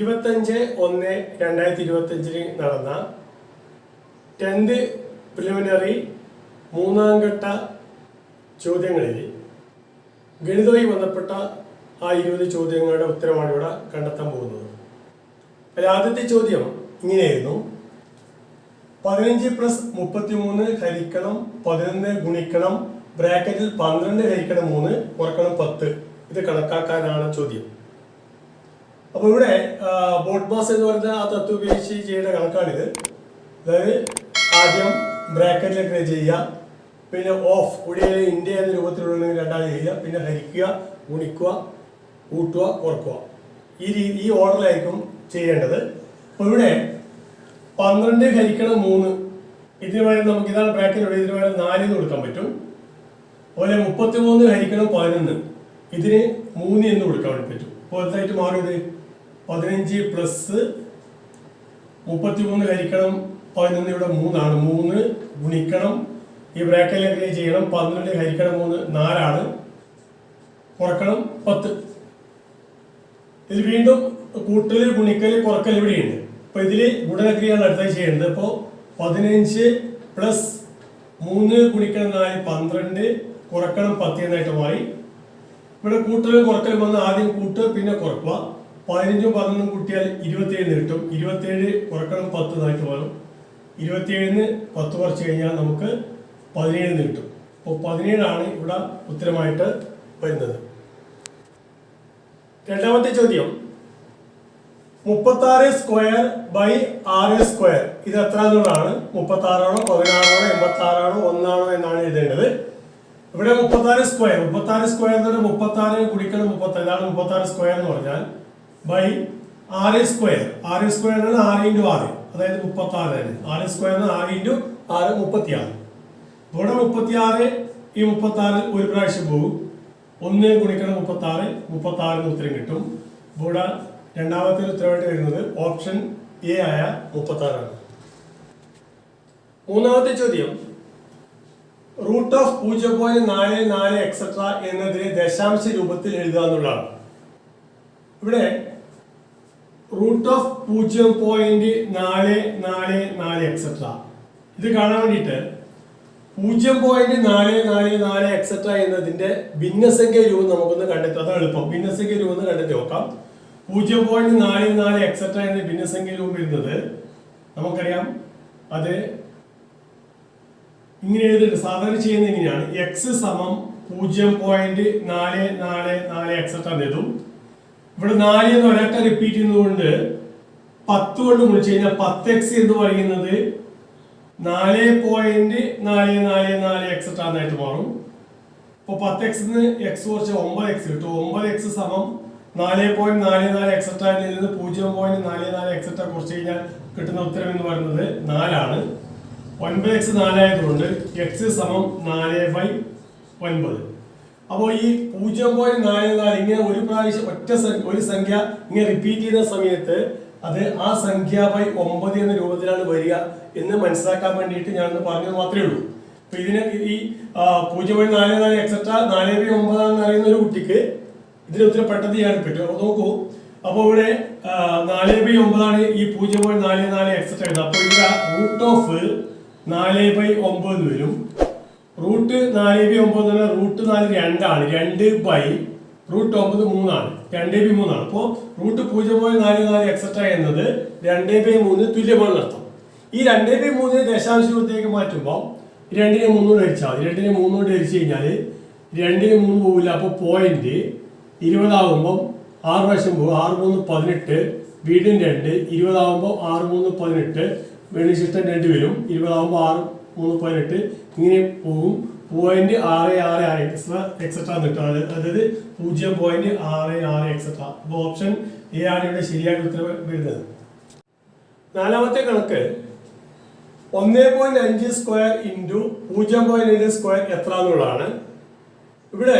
ഇരുപത്തഞ്ച് ഒന്ന് രണ്ടായിരത്തി ഇരുപത്തഞ്ചിന് നടന്ന ടെൻത് പ്രിലിമിനറി മൂന്നാം ഘട്ട ചോദ്യങ്ങളിൽ ഗണിതമായി ബന്ധപ്പെട്ട ആ ഇരുപത് ചോദ്യങ്ങളുടെ ഉത്തരമാണ് ഇവിടെ കണ്ടെത്താൻ പോകുന്നത്. അതിൽ ആദ്യത്തെ ചോദ്യം ഇങ്ങനെയായിരുന്നു. പതിനഞ്ച് പ്ലസ് മുപ്പത്തി മൂന്ന് ഹരിക്കണം പതിനൊന്ന് ഗുണിക്കണം ബ്രാക്കറ്റിൽ പന്ത്രണ്ട് ഹരിക്കണം മൂന്ന് കുറക്കണം പത്ത്. ഇത് കണക്കാക്കാനാണ് ചോദ്യം. അപ്പൊ ഇവിടെ ബോട്ട് ബോസ് എന്ന് പറയുന്ന ആ തത്വം ഉപയോഗിച്ച് ചെയ്യേണ്ട കണക്കാണിത്. അതായത് ആദ്യം ബ്രാക്കറ്റിൽ ബ്രാക്കറ്റിലേക്ക് ചെയ്യുക പിന്നെ ഓഫ് ഒടിയ ഇന്ത്യ എന്ന രൂപത്തിലുള്ള രണ്ടാമത് ചെയ്യുക പിന്നെ ഹരിക്കുക ഉണിക്കുക കൂട്ടുക കുറക്കുക. ഈ രീതി ഈ ഓർഡറിലായിരിക്കും ചെയ്യേണ്ടത്. അപ്പോൾ ഇവിടെ പന്ത്രണ്ട് ഹരിക്കണം മൂന്ന്. ഇതിന് വേണ്ടി നമുക്ക് ഇതാണ് ബ്രാക്കറ്റ് ഇതിന് വേണ്ടി എന്ന് കൊടുക്കാൻ പറ്റും. അതുപോലെ മുപ്പത്തി മൂന്ന് ഹരിക്കണം പതിനൊന്ന്. ഇതിന് മൂന്ന് എന്ന് കൊടുക്കാൻ പറ്റും. അപ്പോൾ എന്തായിട്ട് മാറും പതിനഞ്ച് പ്ലസ് മുപ്പത്തി മൂന്ന് ഹരിക്കണം പതിനൊന്ന് ഇവിടെ മൂന്നാണ്. മൂന്ന് ഗുണിക്കണം. ഈ ബ്രാക്കറ്റിൽ എങ്ങനെ ചെയ്യണം. പന്ത്രണ്ട് ഹരിക്കണം മൂന്ന് നാലാണ്. കുറക്കണം പത്ത്. ഇതിൽ വീണ്ടും കൂട്ടൽ ഗുണിക്കൽ കുറക്കൽ ഇവിടെയുണ്ട്. അപ്പൊ ഇതിൽ ഗുണനക്രിയാണ് അടുത്തായി ചെയ്യേണ്ടത് അപ്പോ പതിനഞ്ച് പ്ലസ് മൂന്ന് ഗുണിക്കണം നാല് പന്ത്രണ്ട് കുറക്കണം പത്ത് എന്നായിട്ട് മാറി. ഇവിടെ കൂട്ടലും കുറക്കലും വന്ന് ആദ്യം കൂട്ടുക പിന്നെ കുറക്കുക. പതിനഞ്ചും പതിനൊന്നും കൂട്ടിയാൽ ഇരുപത്തിയേഴ് കിട്ടും. ഇരുപത്തിയേഴ് കുറക്കണം പത്ത് എന്നായിട്ട് മാറും ഇരുപത്തിയേഴിന് പത്ത് കുറച്ച് കഴിഞ്ഞാൽ നമുക്ക് പതിനേഴിന് കിട്ടും. അപ്പോൾ പതിനേഴാണ് ഇവിടെ ഉത്തരമായിട്ട് വരുന്നത്. രണ്ടാമത്തെ ചോദ്യം. മുപ്പത്തി ആറ് സ്ക്വയർ ബൈ ആറ് സ്ക്വയർ. ഇത് എത്ര എന്നുള്ളതാണ് മുപ്പത്തി ആറാണോ പതിനാറാണോ എൺപത്തി ആറാണോ ഒന്നാണോ എന്നാണ് എഴുതേണ്ടത്. ഇവിടെ മുപ്പത്തി ആറ് സ്ക്വയർ. മുപ്പത്തി ആറ് സ്ക്വയർ എന്ന് പറഞ്ഞാൽ മുപ്പത്തി ആറ് കുടിക്കണം മുപ്പത്തി ഇതാണ് മുപ്പത്തി ആറ് സ്ക്വയർ എന്ന് പറഞ്ഞാൽ by R A square R A square ആണ് ആർ ആറ് ഇന്റു ആറ് അതായത് മുപ്പത്തി ആറ് തന്നെ എ സ്ക്വയർ ആണ് ആറ് ഇന്റു ആറ് മുപ്പത്തി ആറ് ഇവിടെ മുപ്പത്തി ആറ് ഈ മുപ്പത്തി ആറിൽ ഒരു പ്രാവശ്യം പോകും. ഒന്ന് ഗുണിക്കണം മുപ്പത്തി ആറ് മുപ്പത്തി ആറിന് ഉത്തരം കിട്ടും. ഇവിടെ രണ്ടാമത്തെ ഉത്തരവായിട്ട് വരുന്നത് ഓപ്ഷൻ എ ആയ മുപ്പത്തി ആറാണ് മൂന്നാമത്തെ ചോദ്യം. റൂട്ട് ഓഫ് പൂജ്യം പോയിന്റ് നാല് നാല് എക്സെട്ര എന്നതിനെ ദശാംശ രൂപത്തിൽ എഴുതുക എന്നുള്ളതാണ്. ഇവിടെ റൂട്ട് ഓഫ് പൂജ്യം പോയിന്റ് നാല് നാല് നാല് എക്സെട്ര ഇത് കാണാൻ വേണ്ടിയിട്ട് പൂജ്യം പോയിന്റ് നാല് നാല് നാല് എക്സെട്ര എന്നതിന്റെ ഭിന്നസംഖ്യ രൂപം നമുക്കൊന്ന് കണ്ടെത്തും. അതാണ് എളുപ്പം. ഭിന്നസംഖ്യ രൂപം ഒന്ന് കണ്ടെത്തി നോക്കാം. പൂജ്യം പോയിന്റ് നാല് നാല് എക്സെട്ര എന്ന ഭിന്നസംഖ്യ രൂപം വരുന്നത് നമുക്കറിയാം. അത് ഇങ്ങനെ എഴുതിട്ട് സാധാരണ ചെയ്യുന്നത് ഇങ്ങനെയാണ് എക്സ് സമം പൂജ്യം പോയിന്റ് നാല് നാല് നാല് എക്സെട്ര എന്ന് എഴുതും. ഇവിടെ നാല് എന്ന് ഒരട്ട റിപ്പീറ്റ് ചെയ്യുന്നതുകൊണ്ട് പത്ത് കൊണ്ട് ഗുണിച്ചു കഴിഞ്ഞാൽ പത്ത് എക്സ് എന്ന് പറയുന്നത് നാല് പോയിന്റ് നാല് നാല് നാല് എക്സെട്ര എന്നായിട്ട് മാറും. അപ്പോൾ പത്ത് എക്സ് എക്സ് കുറച്ച് ഒമ്പത് എക്സ് കിട്ടും. ഒമ്പത് എക്സ് സമം നാല് പോയിന്റ് നാല് നാല് എക്സെട്ര എന്നതിൽ പൂജ്യം പോയിന്റ് നാല് നാല് എക്സെട്ര കുറച്ച് കഴിഞ്ഞാൽ കിട്ടുന്ന ഉത്തരം എന്ന് പറയുന്നത് നാലാണ്. ഒൻപത് എക്സ് നാലായതുകൊണ്ട് എക്സ് സമം നാല് ബൈ ഒൻപത്. അപ്പോൾ ഈ പൂജ്യം പോയിന്റ് നാല് നാല് ഇങ്ങനെ ഒരു പ്രാവശ്യം ഒറ്റ ഒരു സംഖ്യ ഇങ്ങനെ റിപ്പീറ്റ് ചെയ്യുന്ന സമയത്ത് അത് ആ സംഖ്യ ബൈ ഒമ്പത് എന്ന രൂപത്തിലാണ് വരിക എന്ന് മനസ്സിലാക്കാൻ വേണ്ടിയിട്ട് ഞാൻ പറഞ്ഞത് മാത്രമേ ഉള്ളൂ. അപ്പൊ ഇതിന് ഈ പൂജ്യം പോയിന്റ് നാല് നാല് എക്സെട്ര നാല് ബൈ ഒമ്പതാണെന്ന് അറിയുന്ന ഒരു കുട്ടിക്ക് ഇതിന് ഒത്തിരി പെട്ടെന്ന് ചെയ്യാൻ പറ്റും. അപ്പൊ നോക്കൂ. അപ്പോൾ ഇവിടെ നാല് ബൈ ഒമ്പതാണ് ഈ പൂജ്യം പോയിന്റ് നാല് നാല് എക്സെട്ര എഴുതുക അപ്പോൾ ഇവിടെ റൂട്ട് ഓഫ് നാല് ബൈ ഒമ്പത് വരും. റൂട്ട് നാല് ബി ഒമ്പത് എന്ന് റൂട്ട് നാല് രണ്ടാണ്. രണ്ട് ബൈ റൂട്ട് ഒമ്പത് മൂന്നാണ്. രണ്ട് ബി മൂന്നാണ്. അപ്പോൾ റൂട്ട് പൂജ്യം പോയിന്റ് നാല് നാല് എക്സെട്ര എന്നത് രണ്ട് ബൈ മൂന്ന് തുല്യമാണ് അർത്ഥം. ഈ രണ്ട് ബൈ മൂന്നിനെ ദശാംശ രൂപത്തിലേക്ക് മാറ്റുമ്പോൾ രണ്ടിനെ മൂന്നോട് ഹരിച്ചാൽ മതി. രണ്ടിനെ മൂന്നോട് ഹരിച്ചു കഴിഞ്ഞാൽ രണ്ടിന് മൂന്ന് പോകില്ല അപ്പോൾ പോയിന്റ് ഇരുപതാകുമ്പം ആറ് പ്രാവശ്യം പോകും ആറ് മൂന്ന് പതിനെട്ട് വീണ്ടും രണ്ട്. ഇരുപതാകുമ്പോൾ ആറ് മൂന്ന് പതിനെട്ട് വീണ്ടും ശിഷ്ടം രണ്ട് വരും. ഇരുപതാകുമ്പോൾ ആറ് മൂന്ന് പതിനെട്ട് ഇങ്ങനെ പോകും പോയിന്റ് ആറ് ആറ് ആറ് എക്സ്ട്ര എക്സെട്ര കിട്ടും. അതായത് പൂജ്യം പോയിന്റ് ആറ് ആറ് എക്സെട്ര അപ്പോൾ ഓപ്ഷൻ എ ആണ് ഇവിടെ ശരിയായിട്ട് ഉത്തരം വരുന്നത്. നാലാമത്തെ കണക്ക്. ഒന്ന് പോയിന്റ് അഞ്ച് സ്ക്വയർ ഇന്റു പൂജ്യം പോയിന്റ് അഞ്ച് സ്ക്വയർ എത്ര എന്നുള്ളതാണ്. ഇവിടെ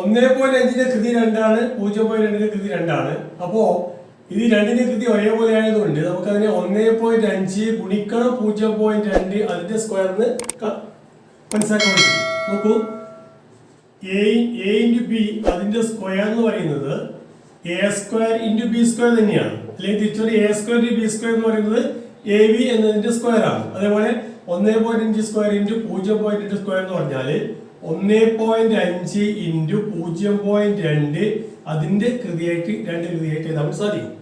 ഒന്ന് പോയിന്റ് അഞ്ചിന്റെ കൃതി രണ്ടാണ് പൂജ്യം പോയിന്റ് രണ്ടിന്റെ കൃതി രണ്ടാണ്. അപ്പോ ഇത് രണ്ടിന്റെ കൃതി ഒരേപോലെ ആയതുകൊണ്ട് നമുക്ക് അതിനെ ഒന്ന് പോയിന്റ് അഞ്ച് ഗുണിക്കണം പൂജ്യം പോയിന്റ് രണ്ട് അതിന്റെ സ്ക്വയറിന് മനസ്സിലാക്കാൻ പറ്റും. നോക്കൂ. എ ഇന്റു ബി അതിന്റെ സ്ക്വയർ എന്ന് പറയുന്നത് A square into B square തന്നെയാണ്. അല്ലെങ്കിൽ തിരിച്ചൊരു A square into B square എന്ന് പറയുന്നത് എ ബി എന്നതിന്റെ സ്ക്വയർ ആണ്. അതേപോലെ ഒന്നേ പോയിന്റ് അഞ്ച് സ്ക്വയർ ഇന്റു പൂജ്യം പോയിന്റ് രണ്ട് സ്ക്വയർ എന്ന് പറഞ്ഞാൽ ഒന്നേ പോയിന്റ് അഞ്ച് ഇന്റു പൂജ്യം പോയിന്റ് രണ്ട് അതിന്റെ കൃതിയായിട്ട് രണ്ട് കൃതിയായിട്ട് എഴുതാൻ സാധിക്കും.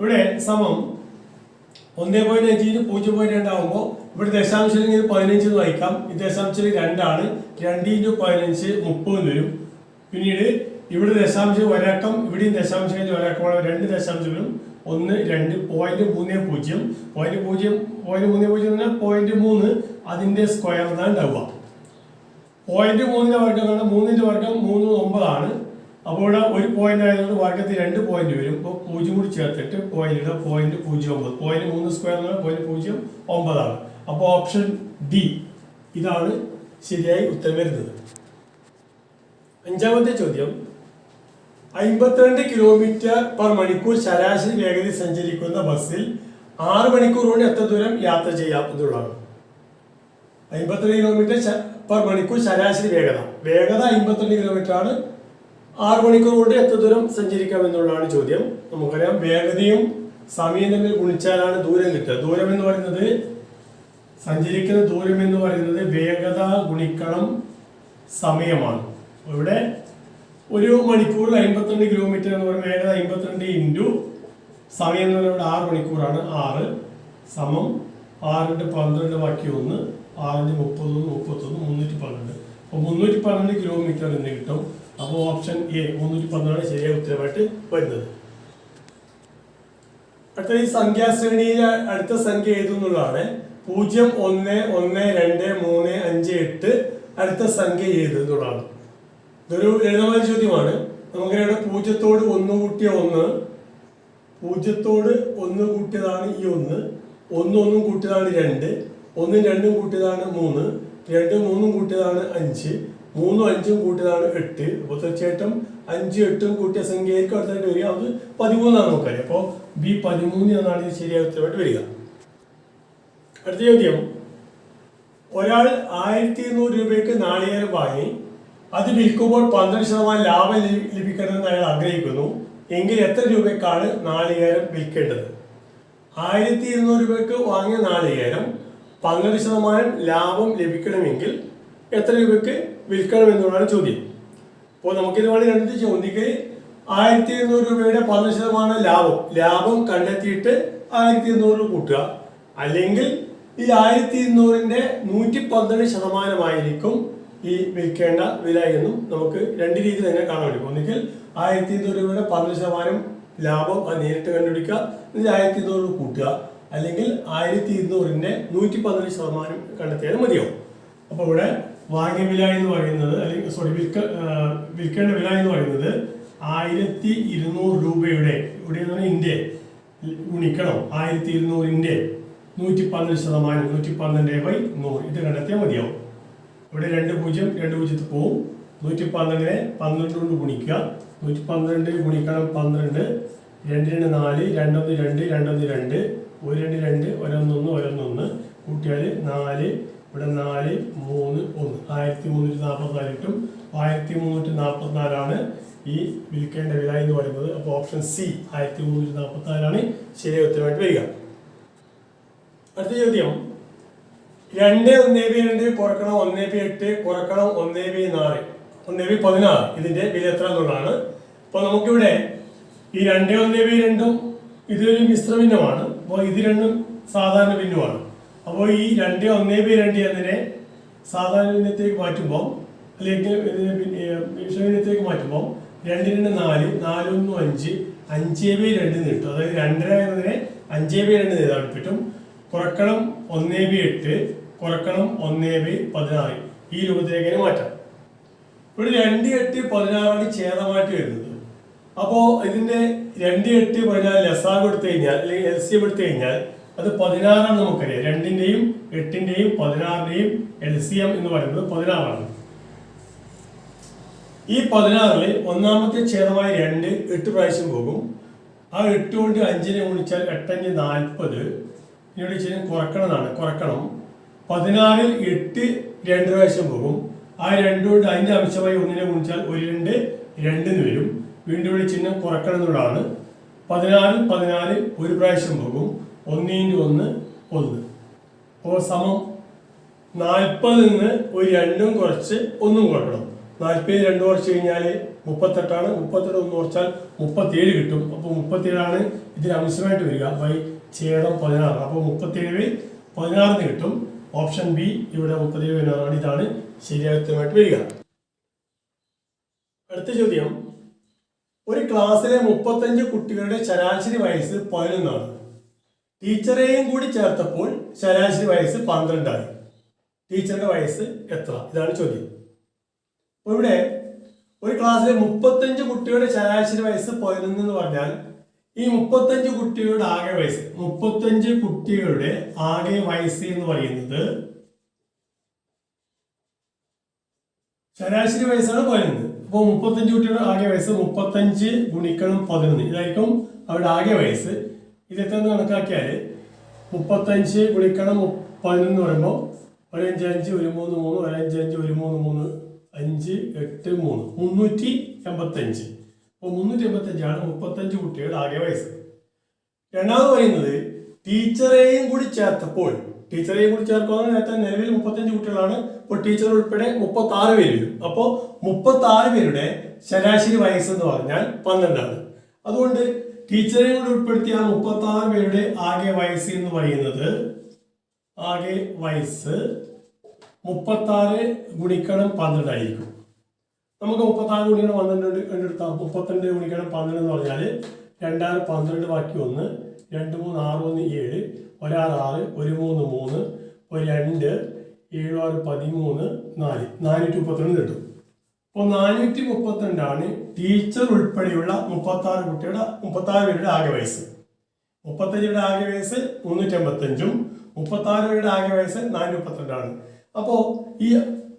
ഇവിടെ സമം ഒന്നേ പോയിന്റ് അഞ്ചിന് പൂജ്യം പോയിന്റ് രണ്ടാകുമ്പോൾ ഇവിടെ ദശാംശം ഇങ്ങനെ പതിനഞ്ച് എന്ന് വായിക്കാം. ഈ ദശാംശം രണ്ടാണ്. രണ്ട് ഇന്റു പതിനഞ്ച് മുപ്പത് വരും. പിന്നീട് ഇവിടെ ദശാംശം ഒരക്കം ഇവിടെയും ദശാംശം കഴിഞ്ഞ് ഒരക്കമാണ് രണ്ട് ദശാംശങ്ങളും ഒന്ന് രണ്ട് പോയിന്റ് മൂന്ന് പൂജ്യം. പോയിന്റ് പൂജ്യം പോയിന്റ് മൂന്ന് പൂജ്യം പറഞ്ഞാൽ പോയിന്റ് മൂന്ന്. അതിന്റെ സ്ക്വയർ എന്നാണ് ഉണ്ടാവുക. പോയിന്റ് മൂന്നിന്റെ വർഗം കാരണം മൂന്നിന്റെ വർഗം മൂന്ന് ഒമ്പതാണ്. അപ്പോൾ ഇവിടെ ഒരു പോയിന്റ് ആയതുകൊണ്ട് വർഗത്തിൽ രണ്ട് പോയിന്റ് വരും. അപ്പോൾ പൂജ്യം കൂടി ചേർത്തിട്ട് പോയിന്റ് പോയിന്റ് പൂജ്യം ഒമ്പത്. പോയിന്റ് മൂന്ന് സ്ക്വയർ എന്ന് പറഞ്ഞാൽ പോയിന്റ് പൂജ്യം ഒമ്പതാണ്. അപ്പോൾ ഓപ്ഷൻ ഡി. ഇതാണ് ശരിയായി ഉത്തരം വരുന്നത്. അഞ്ചാമത്തെ ചോദ്യം. അമ്പത്തിരണ്ട് കിലോമീറ്റർ പെർ മണിക്കൂർ ശരാശരി വേഗതയിൽ സഞ്ചരിക്കുന്ന ബസ്സിൽ ആറ് മണിക്കൂർ കൊണ്ട് എത്ര ദൂരം യാത്ര ചെയ്യാം എന്നുള്ളതാണ്. അമ്പത്തിരണ്ട് കിലോമീറ്റർ പെർ മണിക്കൂർ ശരാശരി വേഗത. വേഗത അമ്പത്തിരണ്ട് കിലോമീറ്റർ ആണ്. ആറ് മണിക്കൂർ കൊണ്ട് എത്ര ദൂരം സഞ്ചരിക്കാം എന്നുള്ളതാണ് ചോദ്യം. നമുക്കറിയാം വേഗതയും സമയം തമ്മിൽ ഗുണിച്ചാലാണ് ദൂരം കിട്ടുക. ദൂരം എന്ന് പറയുന്നത് സഞ്ചരിക്കുന്ന ദൂരം എന്ന് പറയുന്നത് വേഗത ഗുണിക്കണം സമയമാണ്. ഇവിടെ ഒരു മണിക്കൂറിൽ അമ്പത്തിരണ്ട് കിലോമീറ്റർ എന്ന് പറയുമ്പോൾ വേഗത അമ്പത്തിരണ്ട് ഇന്റു സമയം എന്ന് പറയുന്നത് ആറ് മണിക്കൂറാണ്. ആറ് സമം ആറിന്റെ പന്ത്രണ്ട് ബാക്കി ഒന്ന് ആറിന്റെ മുപ്പത്തൊന്ന് മുപ്പത്തൊന്ന് മുന്നൂറ്റി പന്ത്രണ്ട്. അപ്പോൾ മുന്നൂറ്റി പന്ത്രണ്ട് കിലോമീറ്റർ എന്ന് കിട്ടും. അപ്പോൾ ഓപ്ഷൻ എ മുന്നൂറ്റി പന്ത്രണ്ട് ശരിയായ ഉത്തരമായിട്ട് വരുന്നത്. അടുത്ത ഈ സംഖ്യാശ്രേണിയിലെ അടുത്ത സംഖ്യ ഏതെന്നുള്ളതാണ് പൂജ്യം ഒന്ന് ഒന്ന് രണ്ട് മൂന്ന് അഞ്ച് എട്ട് അടുത്ത സംഖ്യ ഏത് എന്നുള്ളതാണ് ഇതൊരു ലളിതമായ ചോദ്യമാണ്. നമുക്കറിയാം പൂജ്യത്തോട് ഒന്ന് കൂട്ടിയ ഒന്ന് പൂജ്യത്തോട് ഒന്ന് കൂട്ടിയതാണ് ഈ ഒന്ന് ഒന്ന് ഒന്നും കൂട്ടിയതാണ് രണ്ട് ഒന്നും രണ്ടും കൂട്ടിയതാണ് മൂന്ന് രണ്ടും മൂന്നും കൂട്ടിയതാണ് അഞ്ച് മൂന്നും അഞ്ചും കൂട്ടിയതാണ് എട്ട്. അപ്പോൾ തീർച്ചയായിട്ടും അഞ്ചും എട്ടും കൂട്ടിയ സംഖ്യയായിരിക്കും അടുത്തായിട്ട് വരിക. അത് പതിമൂന്നാണ് നമുക്കറിയാം. അപ്പോൾ ബി പതിമൂന്ന് എന്നാണ് ഇത് ശരിയായ വരിക. അടുത്ത ചോദ്യം. ഒരാൾ ആയിരത്തി ഇരുന്നൂറ് രൂപയ്ക്ക് നാളികേരം വാങ്ങി അത് വിൽക്കുമ്പോൾ പന്ത്രണ്ട് ശതമാനം ലാഭം ലഭിക്കണമെന്ന് അയാൾ ആഗ്രഹിക്കുന്നു. എങ്കിൽ എത്ര രൂപയ്ക്കാണ് നാളികേരം വിൽക്കേണ്ടത്? ആയിരത്തി ഇരുന്നൂറ് രൂപയ്ക്ക് വാങ്ങിയ നാളികേരം പന്ത്രണ്ട് ശതമാനം ലാഭം ലഭിക്കണമെങ്കിൽ എത്ര രൂപയ്ക്ക് വിൽക്കണം എന്നുള്ളതാണ് ചോദ്യം. അപ്പോൾ നമുക്കിത് വേണമെങ്കിൽ രണ്ട് ചോദ്യക്ക് ആയിരത്തി ഇരുന്നൂറ് രൂപയുടെ പന്ത്രണ്ട് ശതമാനം ലാഭം ലാഭം കണ്ടെത്തിയിട്ട് ആയിരത്തി ഇരുന്നൂറ് കൂട്ടുക. അല്ലെങ്കിൽ ഈ ആയിരത്തി ഇരുന്നൂറിന്റെ നൂറ്റി പന്ത്രണ്ട് ശതമാനമായിരിക്കും ഈ വിൽക്കേണ്ട വില എന്നും നമുക്ക് രണ്ട് രീതിയിൽ തന്നെ കാണാൻ പറ്റും. ഒന്നുകിൽ ആയിരത്തി ഇരുന്നൂറ് രൂപയുടെ പന്ത്രണ്ട് ശതമാനം ലാഭം അത് നേരിട്ട് കണ്ടുപിടിക്കുക എന്നിട്ട് ആയിരത്തി ഇരുന്നൂറ് കൂട്ടുക അല്ലെങ്കിൽ ആയിരത്തി ഇരുന്നൂറിന്റെ നൂറ്റി പന്ത്രണ്ട് ശതമാനം കണ്ടെത്തിയാലും മതിയാവും. അപ്പോൾ ഇവിടെ വാങ്ങിയ വില എന്ന് പറയുന്നത് അല്ലെങ്കിൽ സോറി വിൽക്ക വിൽക്കേണ്ട വില എന്ന് പറയുന്നത് ആയിരത്തി ഇരുന്നൂറ് രൂപയുടെ ഇവിടെ ഇന്ത്യ ഗുണിക്കണം ആയിരത്തി ഇരുന്നൂറിന്റെ നൂറ്റി പന്ത്രണ്ട് ശതമാനം നൂറ്റി പന്ത്രണ്ട് ബൈ നൂറ്. ഇത് കണ്ടെത്തിയാൽ മതിയാവും. ഇവിടെ രണ്ട് പൂജ്യം രണ്ട് പൂജ്യത്തിൽ പോവും. നൂറ്റി പന്ത്രണ്ടിനെ പന്ത്രണ്ട് കൊണ്ട് ഗുണിക്കുക. നൂറ്റി പന്ത്രണ്ട് ഗുണിക്കണം പന്ത്രണ്ട്. രണ്ട് രണ്ട് നാല് രണ്ടൊന്ന് രണ്ട് രണ്ടൊന്ന് രണ്ട്. ഒരു രണ്ട് രണ്ട് ഒരൊന്നൊന്ന് ഒരൊന്നൊന്ന്. കൂട്ടിയാൽ നാല് ഇവിടെ നാല് മൂന്ന് ഒന്ന്. ആയിരത്തി മുന്നൂറ്റി നാൽപ്പത്തിനാല് കിട്ടും. ആയിരത്തി മുന്നൂറ്റി നാൽപ്പത്തിനാലാണ് ഈ വിൽക്കേണ്ട വില എന്ന് പറയുന്നത്. അപ്പോൾ ഓപ്ഷൻ സി ആയിരത്തി മുന്നൂറ്റി നാൽപ്പത്തിനാലാണ് ശരിയായ ഉത്തരമായിട്ട് വരിക. അടുത്ത ചോദ്യം. രണ്ട് ഒന്ന് ബി രണ്ട് കുറക്കണം ഒന്ന് ബി എട്ട് കുറക്കണം ഒന്ന് ബി നാല്. ഒന്ന് ബി പതിനാറ് ഇതിന്റെ വില എത്ര എന്നുള്ളതാണ്. അപ്പോൾ നമുക്കിവിടെ ഈ രണ്ട് ഒന്ന് ബി രണ്ടും ഇതൊരു മിശ്ര ഭിന്നമാണ്. അപ്പോൾ ഇത് രണ്ടും സാധാരണ ഭിന്നമാണ് അപ്പോൾ ഈ രണ്ട് ഒന്ന് ബി രണ്ട് എന്നതിനെ സാധാരണ ഭിന്നത്തേക്ക് മാറ്റുമ്പോൾ അല്ലെങ്കിൽ ഇതിനെ ഭിന്നത്തേക്ക് മാറ്റുമ്പോൾ രണ്ട് രണ്ട് നാല് നാലൊന്നും അഞ്ച് അഞ്ച് ബി രണ്ട് നീട്ടും. അതായത് രണ്ടര എന്നതിനെ അഞ്ച് ബി രണ്ട് എഴുതാൻ പറ്റും. കുറക്കണം ഒന്നേ ബി എട്ട് കുറക്കണം ഒന്നേ ബി പതിനാറ്. ഈ രൂപത്തിലേക്ക് മാറ്റാം. ഇവിടെ രണ്ട് എട്ട് പതിനാറാണ് ഛേദമായിട്ട് വരുന്നത്. അപ്പോൾ ഇതിന്റെ രണ്ട് എട്ട് പതിനാറ് ലസാഗ് എടുത്തു കഴിഞ്ഞാൽ അല്ലെങ്കിൽ എൽ സി എടുത്തു കഴിഞ്ഞാൽ അത് പതിനാറാണ് നമുക്കറിയാം. രണ്ടിന്റെയും എട്ടിന്റെയും പതിനാറിന്റെയും എൽ സി എം എന്ന് പറയുന്നത് പതിനാറാണ്. ഈ പതിനാറിൽ ഒന്നാമത്തെ ഛേദമായ രണ്ട് എട്ട് പ്രാവശ്യം പോകും. ആ എട്ട് കൊണ്ട് അഞ്ചിനെ ഗുണിച്ചാൽ എട്ടഞ്ച് നാൽപ്പത്. ഇതിനോട് ചെയ്യാൻ കുറക്കണമെന്നാണ്. കുറക്കണം. പതിനാറിൽ എട്ട് രണ്ട് പ്രാവശ്യം പോകും. ആ രണ്ട് കൊണ്ട് അതിന്റെ അംശമായി ഒന്നിനെ ഗുണിച്ചാൽ ഒരു രണ്ട് രണ്ടിന് വരും. വീണ്ടും ഇവിടെ ചിഹ്നം കുറക്കണം എന്നുള്ളതാണ്. പതിനാല് പതിനാല് ഒരു പ്രാവശ്യം പോകും. ഒന്നിന്റെ ഒന്ന് ഒന്ന്. അപ്പോൾ സമം നാൽപ്പതിൽ നിന്ന് ഒരു രണ്ടും കുറച്ച് ഒന്നും കുറക്കണം. നാൽപ്പത് രണ്ട് കുറച്ച് കഴിഞ്ഞാൽ മുപ്പത്തെട്ടാണ്. മുപ്പത്തെട്ട് ഒന്ന് കുറച്ചാൽ മുപ്പത്തേഴ് കിട്ടും. അപ്പോൾ മുപ്പത്തേഴാണ് ഇതിന് അംശമായിട്ട് വരിക. ബൈ ഛേദം പതിനാറ്. അപ്പോൾ മുപ്പത്തേഴ് പതിനാറിന് കിട്ടും. ഓപ്ഷൻ ബി ഇവിടെ മുപ്പത്തേഴ് പതിനാറാണ് ഇതാണ് ശരിയായ ഉത്തരമായിട്ട് വരിക. അടുത്ത ചോദ്യം. ഒരു ക്ലാസ്സിലെ മുപ്പത്തഞ്ച് കുട്ടികളുടെ ശരാശരി വയസ്സ് പതിനൊന്നാണ്. ടീച്ചറെയും കൂടി ചേർത്തപ്പോൾ ശരാശരി വയസ്സ് പന്ത്രണ്ടായി. ടീച്ചറുടെ വയസ്സ് എത്ര? ഇതാണ് ചോദ്യം. അപ്പോൾ ഇവിടെ ഒരു ക്ലാസ്സിലെ മുപ്പത്തഞ്ച് കുട്ടികളുടെ ശരാശരി വയസ്സ് പതിനൊന്ന് എന്ന് പറഞ്ഞാൽ ഈ മുപ്പത്തഞ്ച് കുട്ടികളുടെ ആകെ വയസ്സ് മുപ്പത്തഞ്ച് കുട്ടികളുടെ ആകെ വയസ്സ് എന്ന് പറയുന്നത് ശരാശരി വയസ്സാണ് പതിനൊന്ന്. അപ്പോൾ മുപ്പത്തഞ്ച് കുട്ടികളുടെ ആകെ വയസ്സ് മുപ്പത്തഞ്ച് ഗുണിക്കണം പതിനൊന്ന്. ഇതായിരിക്കും അവരുടെ ആകെ വയസ്സ്. ഇത് എത്ര കണക്കാക്കിയാൽ മുപ്പത്തഞ്ച് ഗുണിക്കണം പതിനൊന്ന് പറയുമ്പോൾ ഒരു അഞ്ച് ഒരു മൂന്ന് മൂന്ന് ഒരു അഞ്ച് അഞ്ച് ഒരു മൂന്ന് മൂന്ന് അഞ്ച് എട്ട് മൂന്ന് മുന്നൂറ്റി എൺപത്തഞ്ച്. അപ്പോൾ മുന്നൂറ്റി എൺപത്തഞ്ചാണ് മുപ്പത്തഞ്ച് കുട്ടികളുടെ ആകെ വയസ്സ്. രണ്ടാമത് പറയുന്നത് ടീച്ചറെയും കൂടി ചേർത്തപ്പോൾ ടീച്ചറെയും കൂടി ചേർക്കുന്ന നേരത്തെ നിലവിൽ മുപ്പത്തഞ്ച് കുട്ടികളാണ്. ഇപ്പോൾ ടീച്ചർ ഉൾപ്പെടെ മുപ്പത്തി ആറ് പേര് വരും. അപ്പോൾ മുപ്പത്തി ആറ് പേരുടെ ശരാശരി വയസ്സ് എന്ന് പറഞ്ഞാൽ പന്ത്രണ്ടാണ്. അതുകൊണ്ട് ടീച്ചറെയും കൂടി ഉൾപ്പെടുത്തിയ ആ മുപ്പത്തി ആറ് പേരുടെ ആകെ വയസ്സ് എന്ന് പറയുന്നത് ആകെ വയസ്സ് മുപ്പത്തി ആറ് ഗുണിക്കണം പന്ത്രണ്ടായിരിക്കും. നമുക്ക് മുപ്പത്താറ് മണിയാണ് പന്ത്രണ്ട് എടുത്താൽ മുപ്പത്തിരണ്ട് ഗുണിക്കണം പന്ത്രണ്ട് എന്ന് പറഞ്ഞാൽ രണ്ടാറ് പന്ത്രണ്ട് ബാക്കി ഒന്ന് രണ്ട് മൂന്ന് ആറ് ഒന്ന് ഏഴ് ഒരാറ് ആറ് ഒരു മൂന്ന് മൂന്ന് ഒരു രണ്ട് ഏഴ് ആറ് പതിമൂന്ന് നാല്. നാനൂറ്റി മുപ്പത്തിരണ്ട് കിട്ടും. അപ്പോൾ നാനൂറ്റി മുപ്പത്തിരണ്ടാണ് ടീച്ചർ ഉൾപ്പെടെയുള്ള മുപ്പത്താറ് കുട്ടിയുടെ മുപ്പത്താറ് പേരുടെ ആകെ വയസ്സ്. മുപ്പത്തഞ്ചിയുടെ ആകെ വയസ്സ് മുന്നൂറ്റി അമ്പത്തഞ്ചും മുപ്പത്താറ് പേരുടെ ആകെ വയസ്സ് നാനൂറ്റി മുപ്പത്തിരണ്ടാണ് അപ്പോൾ ഈ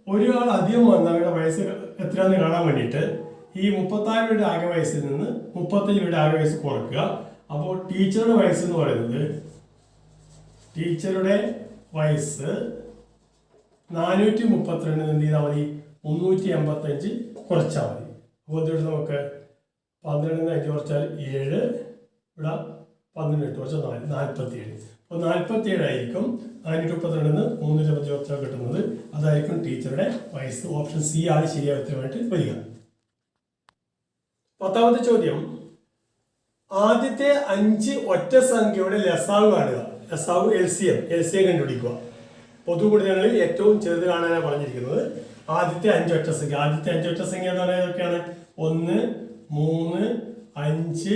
ഒരാൾ അധികം വന്നവരുടെ വയസ്സ് എത്രയാണെന്ന് കാണാൻ വേണ്ടിയിട്ട് ഈ മുപ്പത്താറ് രൂപയുടെ ആകെ വയസ്സിൽ നിന്ന് മുപ്പത്തഞ്ച് രൂപയുടെ ആകെ വയസ്സ് കുറക്കുക. അപ്പോൾ ടീച്ചറുടെ വയസ്സ് എന്ന് പറയുന്നത് ടീച്ചറുടെ വയസ്സ് നാനൂറ്റി മുപ്പത്തിരണ്ട് എന്ത് ചെയ്താൽ മതി? മുന്നൂറ്റി എൺപത്തഞ്ച് കുറച്ചാൽ മതി. അപ്പോൾ ഇതിവിടെ നമുക്ക്? പന്ത്രണ്ടിന് അഞ്ച് കുറച്ചാൽ ഏഴ്. ഇവിടെ പന്ത്രണ്ട് എട്ട് കുറച്ചാൽ നാല്. നാൽപ്പത്തി ഏഴ് അപ്പോൾ നാൽപ്പത്തി ഏഴായിരിക്കും നാനൂറ്റി മുപ്പത്തിരണ്ടിന് മൂന്നൂറ്റി അമ്പത്തി കുറച്ചാൽ കിട്ടുന്നത്. അതായിരിക്കും ടീച്ചറുടെ വയസ്സ്. ഓപ്ഷൻ സി ആണ് ശരിയായ ഉത്തരമായിട്ട് വരിക. പത്താമത്തെ ചോദ്യം. ആദ്യത്തെ അഞ്ച് ഒറ്റ സംഖ്യയുടെ ലസാവ് കാണുക. ലസാവ് L C M L C M കണ്ടുപിടിക്കുക. പൊതുഗുണിതങ്ങളിൽ ഏറ്റവും ചെറുത് കാണാനാണ് പറഞ്ഞിരിക്കുന്നത്. ആദ്യത്തെ അഞ്ച് ഒറ്റ സംഖ്യ. ആദ്യത്തെ അഞ്ച് ഒറ്റ സംഖ്യ എന്ന് പറയുന്നത് ഒക്കെയാണ് ഒന്ന് മൂന്ന് അഞ്ച്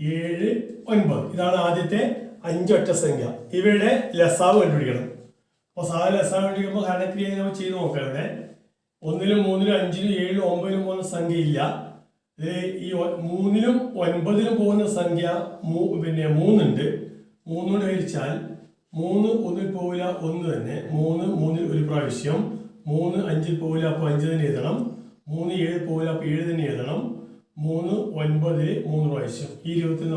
ഏഴ് ഒൻപത്. ഇതാണ് ആദ്യത്തെ അഞ്ച് ഒറ്റ സംഖ്യ. ഇവയുടെ ലസാവ് കണ്ടുപിടിക്കണം. അപ്പോൾ സാധാരണ ലസാവ് കണ്ടുപിടിക്കുമ്പോൾ ഹരണക്രിയ നമ്മൾ ചെയ്ത് നോക്കാം ഇവിടെ. ഒന്നിലും മൂന്നിലും അഞ്ചിലും ഏഴിലും ഒമ്പതിലും പോകുന്ന സംഖ്യ ഇല്ല. ഈ മൂന്നിലും ഒൻപതിലും പോകുന്ന സംഖ്യ മൂ- പിന്നെ മൂന്നുണ്ട്. മൂന്നോട് ഹരിച്ചാൽ മൂന്ന് ഒന്നിൽ പോവില്ല ഒന്ന് തന്നെ. മൂന്ന് മൂന്നിൽ ഒരു പ്രാവശ്യം. മൂന്ന് അഞ്ചിൽ പോവില്ല അപ്പോൾ അഞ്ച് തന്നെ എഴുതണം. മൂന്ന് ഏഴ് പോവില്ല അപ്പോൾ ഏഴ് തന്നെ എഴുതണം. മൂന്ന് ഒൻപതിൽ മൂന്ന് പ്രാവശ്യം. ഈ രൂപത്തിൽ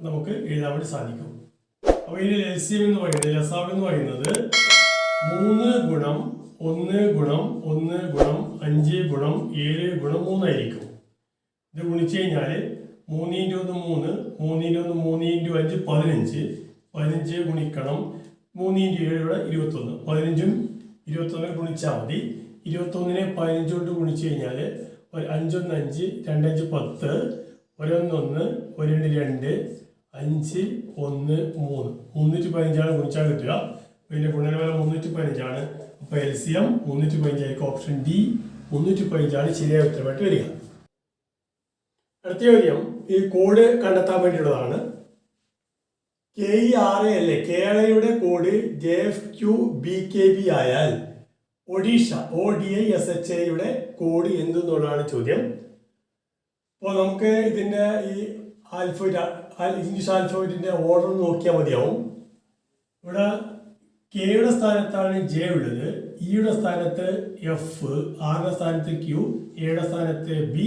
നമുക്ക് എഴുതാൻ വേണ്ടി സാധിക്കും. അപ്പോൾ ഇതിൽ എൽ സി എം എന്ന് പറയുന്നത് ലസാവ് എന്ന് പറയുന്നത് മൂന്ന് ഗുണം ഒന്ന് ഗുണം ഒന്ന് ഗുണം അഞ്ച് ഗുണം ഏഴ് ഗുണം മൂന്നായിരിക്കും ഇത് ഗുണിച്ചു കഴിഞ്ഞാൽ മൂന്ന് ഇന്റു ഒന്ന് മൂന്ന് മൂന്ന് ഇന്റു ഒന്ന് മൂന്ന് ഇന്റു അഞ്ച് പതിനഞ്ച്. പതിനഞ്ച് ഗുണിക്കണം മൂന്ന് ഇന്റു ഏഴ് ഇരുപത്തൊന്ന്. പതിനഞ്ചും ഇരുപത്തൊന്നിൽ ഗുണിച്ചാൽ മതി. ഇരുപത്തൊന്നിനെ പതിനഞ്ച് ഗുണിച്ചു കഴിഞ്ഞാൽ ഒരു അഞ്ചൊന്ന് അഞ്ച് രണ്ടഞ്ച് പത്ത് ഒരൊന്നൊന്ന് ഒരു രണ്ട് രണ്ട് അഞ്ച് ഒന്ന് മൂന്ന്. മുന്നൂറ്റി പതിനഞ്ചാണ് ഗുണിച്ചാൽ കിട്ടുക. പിന്നെ ഗുണനഫലം മുന്നൂറ്റി പതിനഞ്ചാണ് അപ്പോൾ എൽ സി എം മുന്നൂറ്റി പതിനഞ്ചായിരിക്കും ഓപ്ഷൻ ഡി മുന്നൂറ്റി പതിനഞ്ചാണ് ശരിയായ ഉത്തരമായിട്ട് വരിക. അടുത്ത ചോദ്യം. ഈ കോഡ് കണ്ടെത്താൻ വേണ്ടിയുള്ളതാണ്. കെ ഇ ആർ എ അല്ലേ? കേരളയുടെ code J F Q B K B ആയാൽ Odisha O D I S H എയുടെ കോഡ് എന്തെന്നുള്ളതാണ് ചോദ്യം. അപ്പോൾ നമുക്ക് ഇതിന്റെ ഈ ആൽഫബറ്റ് ഇംഗ്ലീഷ് ആൽഫബറ്റിന്റെ ഓർഡർ നോക്കിയാൽ മതിയാവും. ഇവിടെ കെയുടെ സ്ഥാനത്താണ് ജെ ഉള്ളത്. ഇയുടെ സ്ഥാനത്ത് എഫ് ആറിന്റെ സ്ഥാനത്ത് ക്യു എയുടെ സ്ഥാനത്ത് ബി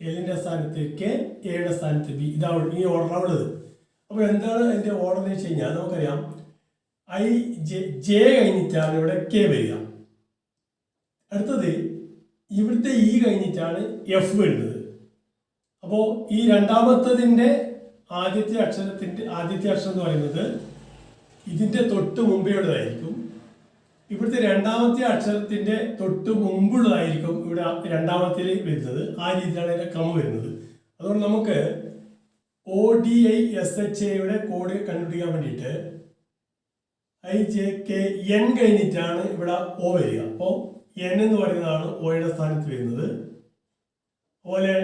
എല്ലിന്റെ സ്ഥാനത്ത് കെ എയുടെ സ്ഥാനത്ത് ബി ഇതാണ് ഈ ഓർഡറാണ് ഉള്ളത്. അപ്പോൾ എന്താണ് എന്റെ ഓർഡർ എന്ന് വെച്ച് കഴിഞ്ഞാൽ നമുക്കറിയാം. ഐ ജെ ജെ കഴിഞ്ഞിട്ടാണ് ഇവിടെ കെ വരിക. അടുത്തത് ഇവിടുത്തെ ഇ കഴിഞ്ഞിട്ടാണ് എഫ് വരുന്നത്. അപ്പോൾ ഈ രണ്ടാമത്തതിന്റെ ആദ്യത്തെ അക്ഷരത്തിന്റെ ആദ്യത്തെ അക്ഷരം എന്ന് പറയുന്നത് ഇതിന്റെ തൊട്ട് മുമ്പേയുള്ളതായിരിക്കും. ഇവിടുത്തെ രണ്ടാമത്തെ അക്ഷരത്തിന്റെ തൊട്ട് മുമ്പുള്ളതായിരിക്കും ഇവിടെ രണ്ടാമത്തിൽ വരുന്നത്. ആ രീതിയിലാണ് അതിന്റെ ക്രമം വരുന്നത്. അതുകൊണ്ട് നമുക്ക് O D I S H എയുടെ കോഡ് കണ്ടുപിടിക്കാൻ വേണ്ടിയിട്ട് ഐ ജെ കെ എൻ കഴിഞ്ഞിട്ടാണ് ഇവിടെ ഒ വരിക. അപ്പോൾ എൻ എന്ന് പറയുന്നതാണ് ഒയുടെ സ്ഥാനത്ത് വരുന്നത്. അതുപോലെ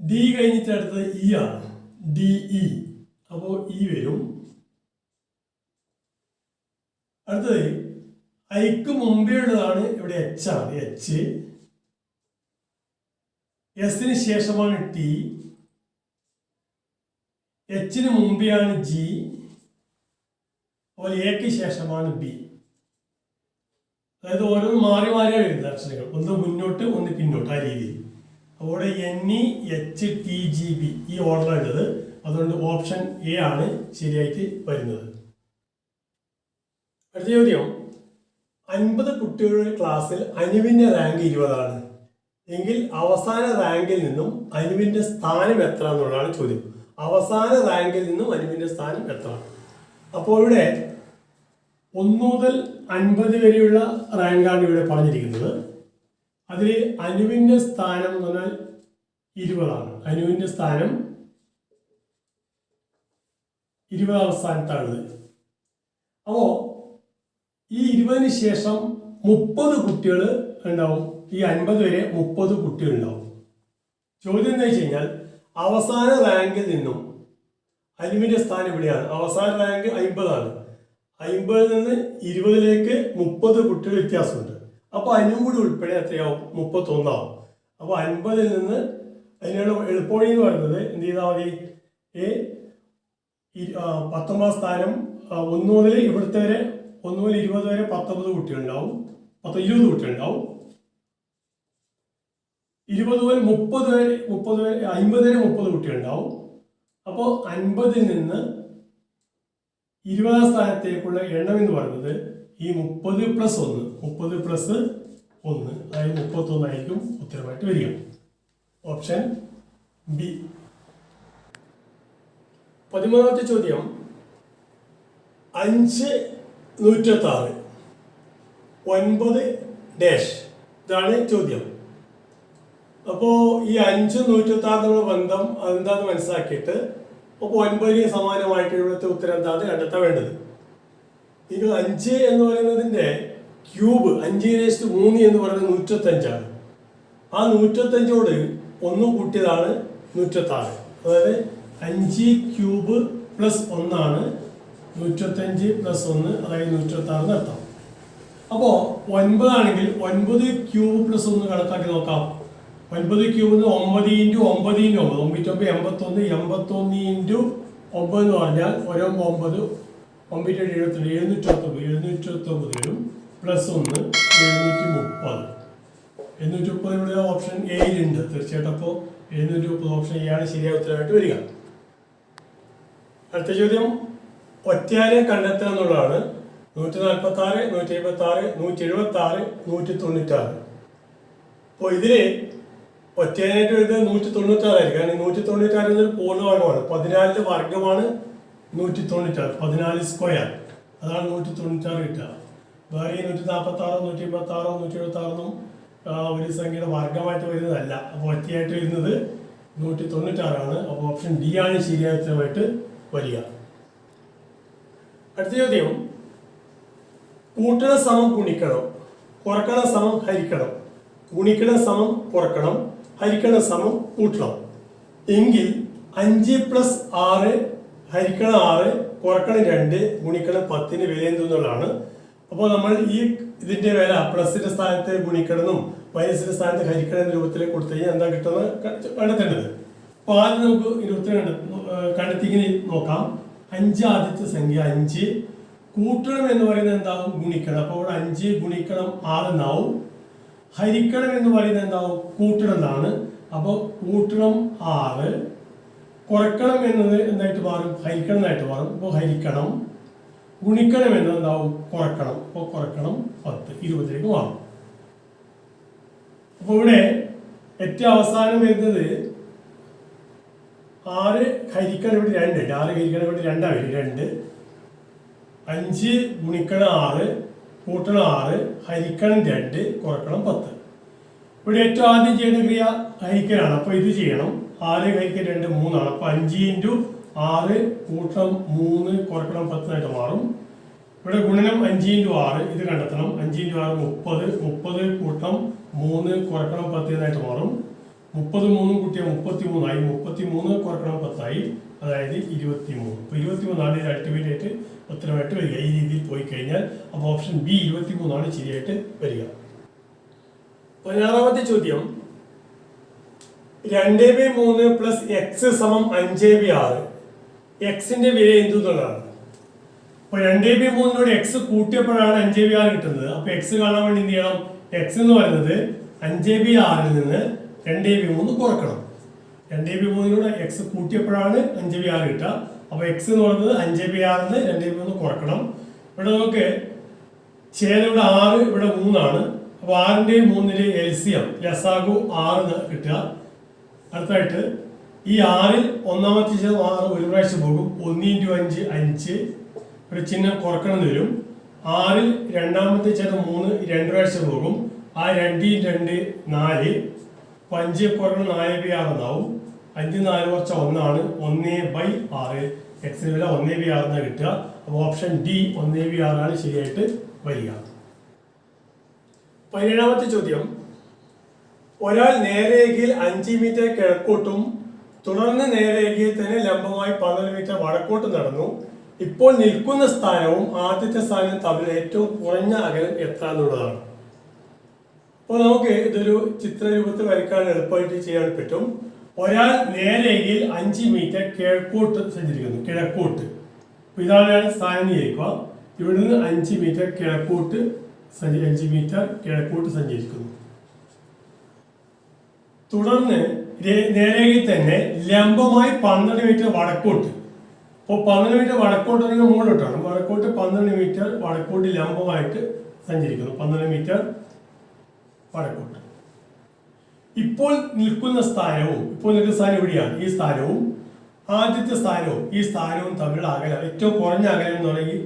ഡി കഴിഞ്ഞിട്ട് അടുത്തത് ഇ ആണ്. ഡി ഇ അപ്പോൾ ഇ വരും. അടുത്തത് ഐക്ക് മുമ്പേ ഉള്ളതാണ് ഇവിടെ എച്ച് ആണ്. എച്ച് എസിന് ശേഷമാണ് ടി എച്ചിന് മുമ്പെയാണ് ജി അതുപോലെ എക്ക് ശേഷമാണ് ബി അതായത് ഓരോന്ന് മാറി മാറിയാണ് വരുന്നത് അക്ഷരങ്ങൾ. ഒന്ന് മുന്നോട്ട് ഒന്ന് പിന്നോട്ട് ആ രീതിയിൽ. അവിടെ N E H T G B ഈ ഓർഡറാണ് ഉള്ളത് അതുകൊണ്ട് ഓപ്ഷൻ എ ആണ് ശരിയായിട്ട് വരുന്നത്. അടുത്ത ചോദ്യം. അൻപത് കുട്ടികളുടെ ക്ലാസ്സിൽ അനുവിന്റെ റാങ്ക് ഇരുപതാണ്. എങ്കിൽ അവസാന റാങ്കിൽ നിന്നും അനുവിന്റെ സ്ഥാനം എത്ര എന്നുള്ളതാണ് ചോദ്യം. അവസാന റാങ്കിൽ നിന്നും അനുവിന്റെ സ്ഥാനം എത്ര? അപ്പോൾ ഇവിടെ ഒന്നു മുതൽ അൻപത് വരെയുള്ള റാങ്കാണ് ഇവിടെ പറഞ്ഞിരിക്കുന്നത്. അതിൽ അനുവിന്റെ സ്ഥാനം എന്ന് പറഞ്ഞാൽ ഇരുപതാണ്. അനുവിന്റെ സ്ഥാനം ഇരുപതാം സ്ഥാനത്താണ് അപ്പോ ഈ ഇരുപതിന് ശേഷം മുപ്പത് കുട്ടികൾ ഉണ്ടാവും. ഈ അൻപത് വരെ മുപ്പത് കുട്ടികൾ ഉണ്ടാവും. ചോദ്യം എന്താ വെച്ച് കഴിഞ്ഞാൽ അവസാന റാങ്കിൽ നിന്നും അനുവിന്റെ സ്ഥാനം ഇവിടെയാണ്. അവസാന റാങ്ക് അൻപതാണ്. അൻപതിൽ നിന്ന് ഇരുപതിലേക്ക് മുപ്പത് കുട്ടികൾ വ്യത്യാസമുണ്ട്. അപ്പോൾ അതിനും കൂടി ഉൾപ്പെടെ എത്രയാവും? മുപ്പത്തൊന്നാവും. അപ്പോൾ അൻപതിൽ നിന്ന് അതിനുള്ള എളുപ്പവഴി എന്ന് പറയുന്നത് എന്ത് ചെയ്താൽ മതി? ഏ പത്തൊമ്പതാം സ്ഥാനം ഒന്ന് മുതൽ ഇവിടുത്തെ വരെ ഒന്ന് മുതൽ ഇരുപത് വരെ പത്തൊമ്പത് കുട്ടികളുണ്ടാവും. പത്ത് ഇരുപത് കുട്ടികളുണ്ടാവും. ഇരുപത് മുതൽ മുപ്പത് വരെ മുപ്പത് വരെ അൻപത് വരെ മുപ്പത് കുട്ടികളുണ്ടാവും. അപ്പോൾ അൻപതിൽ നിന്ന് ഇരുപതാം സ്ഥാനത്തേക്കുള്ള എണ്ണം എന്ന് പറയുന്നത് ഈ മുപ്പത് പ്ലസ് ഒന്ന്. മുപ്പത് പ്ലസ് ഒന്ന്. അതായത് മുപ്പത്തൊന്നായിരിക്കും ഉത്തരമായിട്ട് വരിക. ഓപ്ഷൻ ബി പതിമൂന്നാമത്തെ ചോദ്യം. അഞ്ച് നൂറ്റത്തി ആറ് ഒൻപത് ഡാഷ് ഇതാണ് ചോദ്യം. അപ്പോൾ ഈ അഞ്ച് നൂറ്റത്തി ബന്ധം അതെന്താന്ന് മനസ്സിലാക്കിയിട്ട് അപ്പോൾ ഒൻപതിന് സമാനമായിട്ട് ഇവിടുത്തെ ഉത്തരം എന്താണ് കണ്ടെത്താൻ വേണ്ടത്. ഇനി അഞ്ച് എന്ന് പറയുന്നതിന്റെ ക്യൂബ് അഞ്ച് രേസ്റ്റ് മൂന്ന് എന്ന് പറയുന്നത് നൂറ്റത്തഞ്ചാണ്. ആ നൂറ്റത്തഞ്ചോട് ഒന്ന് കൂട്ടിയതാണ് നൂറ്റത്താറ്. അതായത് അഞ്ച് ക്യൂബ് പ്ലസ് ഒന്നാണ് നൂറ്റത്തഞ്ച് പ്ലസ് ഒന്ന് അതായത് നൂറ്റത്താറ് അർത്ഥം. അപ്പോൾ ഒൻപതാണെങ്കിൽ ഒൻപത് ക്യൂബ് പ്ലസ് ഒന്ന് കണക്കാക്കി നോക്കാം. ഒൻപത് ക്യൂബ് ഒമ്പത് ഇന്റു ഒമ്പത് ഇന്റു ഒമ്പത് ഒമ്പറ്റൊമ്പത് എൺപത്തൊന്ന് എൺപത്തൊന്ന് ഇന്റു ഒമ്പത് എന്ന് പറഞ്ഞാൽ ഒരൊമ്പത് ഒമ്പത് ഒമ്പത് എഴുപത്തിരണ്ട് എഴുന്നൂറ്റൊമ്പത് എഴുന്നൂറ്റൊമ്പത് വരും. പ്ലസ് ഒന്ന് എഴുന്നൂറ്റി മുപ്പത് എഴുന്നൂറ്റി മുപ്പത് ഇവിടെ ഓപ്ഷൻ എയിലുണ്ട് തീർച്ചയായിട്ടും അപ്പോൾ എഴുന്നൂറ്റി മുപ്പത് ഓപ്ഷൻ എ ആണ് ശരിയായ ഉത്തരമായിട്ട് വരിക. അടുത്ത ചോദ്യം ഒറ്റയാരെ കണ്ടെത്തുക എന്നുള്ളതാണ്. നൂറ്റി നാൽപ്പത്തി ആറ് നൂറ്റി എഴുപത്തി ആറ് നൂറ്റി എഴുപത്തി ആറ് നൂറ്റി തൊണ്ണൂറ്റാറ് അപ്പോൾ ഇതിൽ ഒറ്റയാനായിട്ട് വരുന്നത് നൂറ്റി തൊണ്ണൂറ്റാറായിരിക്കും കാരണം നൂറ്റി തൊണ്ണൂറ്റാറ് എന്നൊരു പൂർണവർഗമാണ്. പതിനാലിന്റെ വർഗമാണ് നൂറ്റി തൊണ്ണൂറ്റാറ് പതിനാല് സ്ക്വയർ അതാണ് നൂറ്റി തൊണ്ണൂറ്റാറ് കിട്ടുക. വേറെ നൂറ്റി നാൽപ്പത്തി ആറോ നൂറ്റി എൺപത്തി ആറോ നൂറ്റി എഴുപത്തി ആറൊന്നും ഒരു സംഖ്യയുടെ വർഗമായിട്ട് വരുന്നതല്ല. അപ്പോൾ ഒറ്റയായിട്ട് വരുന്നത് നൂറ്റി തൊണ്ണൂറ്റാറാണ് അപ്പോൾ ഓപ്ഷൻ ഡി ആണ് ശരിയായ ഉത്തരമായിട്ട് വരിക. അടുത്ത ചോദ്യം. കൂട്ടണ സമം ഗുണിക്കണം കുറക്കണ സമം ഹരിക്കണം. ഗുണിക്കണ സമം കുറക്കണം ഹരിക്കണ സമം കൂട്ടണം. എങ്കിൽ അഞ്ച് പ്ലസ് ആറ് ഹരിക്കണം ആറ് കുറക്കണം രണ്ട് ഗുണിക്കണം പത്തിന് വില എന്തെന്നുള്ളതാണ് അപ്പോൾ നമ്മൾ ഈ ഇതിന്റെ വില പ്ലസിന്റെ സ്ഥാനത്ത് ഗുണിക്കണമെന്നും മൈനസിന്റെ സ്ഥാനത്ത് ഹരിക്കണം രൂപത്തിൽ കൊടുത്തു കഴിഞ്ഞാൽ എന്താ കിട്ടുന്നത് കണ്ടെത്തേണ്ടത്? അപ്പോൾ ആദ്യം നമുക്ക് ഇരുപത്തിരണ്ട് കണ്ടെത്തി ഇങ്ങനെ നോക്കാം. അഞ്ച് ആദ്യത്തെ സംഖ്യ അഞ്ച്. കൂട്ടണം എന്ന് പറയുന്നത് എന്താവും? ഗുണിക്കണം. അപ്പോൾ ഇവിടെ അഞ്ച് ഗുണിക്കണം ആറ് എന്നാവും. ഹരിക്കണം എന്ന് പറയുന്നത് എന്താവും? കൂട്ടണം എന്നാണ്. അപ്പോൾ കൂട്ടണം ആറ്. കുറക്കണം എന്നത് എന്തായിട്ട് മാറും? ഹരിക്കണം എന്നായിട്ട് മാറും. അപ്പോൾ ഹരിക്കണം ഗുണിക്കണം എന്നത് എന്താവും കുറക്കണം. അപ്പോൾ കുറക്കണം പത്ത്. ഇരുപതിലേക്ക് മാറും അപ്പോൾ ഇവിടെ ഏറ്റവും അവസാനം വരുന്നത് ആറ് ഹരിക്കണം ഇവിടെ രണ്ട്. ആറ് ഹരിക്കണം ഇവിടെ രണ്ടാണ് വരും. രണ്ട്. അഞ്ച് ഗുണിക്കണം ആറ് കൂട്ടണം ആറ് ഹരിക്കണം രണ്ട് കുറക്കണം പത്ത്. ഇവിടെ ഏറ്റവും ആദ്യം ചെയ്യുന്ന ക്രിയ ഹരിക്കലാണ് അപ്പോൾ ഇത് ചെയ്യണം. ആറ് ഹരിക്കൽ രണ്ട് മൂന്നാണ്. അപ്പോൾ അഞ്ച് ഇന്റു ആറ് കൂട്ടണം മൂന്ന് കുറക്കണം പത്തായിട്ട് മാറും. ഇവിടെ ഗുണനം അഞ്ച് ഇന്റു ആറ് ഇത് കണ്ടെത്തണം. അഞ്ച് ഇന്റു ആറ് മുപ്പത് മുപ്പത് കൂട്ടം മൂന്ന് കുറക്കണം പത്ത് എന്നായിട്ട് മാറും. മുപ്പത് മൂന്നും കൂട്ടിയ മുപ്പത്തി മൂന്നായി മുപ്പത്തി മൂന്ന് കുറക്കണം പത്തായി അതായത് ഇരുപത്തി മൂന്ന് അപ്പോൾ ഇരുപത്തി മൂന്നാണ് ഇത് അൾട്ടിമേറ്റ് ആയിട്ട് ഉത്തരമായിട്ട് വരിക. ഈ രീതിയിൽ പോയി കഴിഞ്ഞാൽ അപ്പോൾ ഓപ്ഷൻ ബി ഇരുപത്തി മൂന്നാണ് ശരിയായിട്ട് വരിക. പതിനാറാമത്തെ ചോദ്യം. രണ്ട് ബി മൂന്ന് പ്ലസ് എക്സ് സമം അഞ്ച് ബി ആറ്. എക്സിന്റെ വില എന്തു എന്നുള്ളതാണ്. അപ്പൊ രണ്ട് ബി മൂന്നിനോട് എക്സ് കൂട്ടിയപ്പോഴാണ് അഞ്ച് ബി ആറ് കിട്ടുന്നത്. അപ്പൊ എക്സ് കാണാൻ വേണ്ടി എന്ത് ചെയ്യണം? എക്സ് എന്ന് പറയുന്നത് അഞ്ച് ബി ആറിൽ നിന്ന് രണ്ട് ബി മൂന്ന് കുറക്കണം. രണ്ട് ബി മൂന്നിനോട് എക്സ് കൂട്ടിയപ്പോഴാണ് അഞ്ച് ബി ആറ് കിട്ടുക. അപ്പൊ എക്സ് എന്ന് പറയുന്നത് അഞ്ച് ബി ആറിൽ നിന്ന് രണ്ട് ബി മൂന്ന് കുറക്കണം. ഇവിടെ നമുക്ക് ഛേദം ഇവിടെ ആറ് ഇവിടെ മൂന്നാണ്. അപ്പൊ ആറിന്റെയും മൂന്നിന്റെയും എൽ സി എം ലസാഗു ആറ് കിട്ടുക. അടുത്തായിട്ട് ഈ ആറിൽ ഒന്നാമത്തെ ഛേദം ആറ് ഒരു പ്രാവശ്യം പോകും. ഒന്ന് ഇന്റു അഞ്ച് അഞ്ച്. ഒരു ചിഹ്നം കുറക്കണം എന്ന് വരും. ആറിൽ രണ്ടാമത്തെ ഛേദം മൂന്ന് രണ്ട് പ്രാവശ്യം പോകും. ആ രണ്ടിൽ രണ്ട് നാല്. അഞ്ച് കുറക്കണം നാല് ബൈ ആറ് എന്നാവും. അഞ്ച് നാല് കുറച്ച ഒന്നാണ്. ഒന്ന് ബൈ ആറ്. എക്സിന് വില ഒന്ന് ബി ആറ് എന്നാണ് കിട്ടുക. അപ്പോൾ ഓപ്ഷൻ ഡി ഒന്ന് ബി ആറാണ് ശരിയായിട്ട് വരിക. പതിനേഴാമത്തെ ചോദ്യം. ഒരാൾ നേരേഖയിൽ അഞ്ച് മീറ്റർ കിഴക്കോട്ടും തുടർന്ന് നേരേഖയിൽ തന്നെ ലംബമായി പന്ത്രണ്ട് മീറ്റർ വടക്കോട്ട് നടന്നു. ഇപ്പോൾ നിൽക്കുന്ന സ്ഥാനവും ആദ്യത്തെ സ്ഥാനവും തമ്മിൽ ഏറ്റവും കുറഞ്ഞ അകലം എത്ര എന്നുള്ളതാണ് അപ്പോൾ നമുക്ക് ഇതൊരു ചിത്രരൂപത്തിൽ വരയ്ക്കാൻ എളുപ്പമായിട്ട് ചെയ്യാൻ പറ്റും. ഒരാൾ നേരേഖയിൽ അഞ്ച് മീറ്റർ കിഴക്കോട്ട് സഞ്ചരിക്കുന്നു. കിഴക്കോട്ട്. ഇതാണ് സ്ഥാനം വിചാരിക്കുക ഇവിടുന്ന് അഞ്ച് മീറ്റർ കിഴക്കോട്ട് അഞ്ച് മീറ്റർ കിഴക്കോട്ട് സഞ്ചരിക്കുന്നു. തുടർന്ന് നേരേഖയിൽ തന്നെ ലംബമായി പന്ത്രണ്ട് മീറ്റർ വടക്കോട്ട്. അപ്പോൾ പന്ത്രണ്ട് മീറ്റർ വടക്കോട്ട് അല്ലെങ്കിൽ മുകളിലോട്ടാണ്. വടക്കോട്ട് പന്ത്രണ്ട് മീറ്റർ വടക്കോട്ട് ലംബമായിട്ട് സഞ്ചരിക്കുന്നു. പന്ത്രണ്ട് മീറ്റർ വടക്കോട്ട്. ഇപ്പോൾ നിൽക്കുന്ന സ്ഥാനവും ഇപ്പോൾ നിൽക്കുന്ന സ്ഥാനം എവിടെയാണ് ഈ സ്ഥാനവും ആദ്യത്തെ സ്ഥാനവും ഈ സ്ഥാനവും തമ്മിലുള്ള അകലം ഏറ്റവും കുറഞ്ഞ അകലം എന്ന് പറയുന്നത്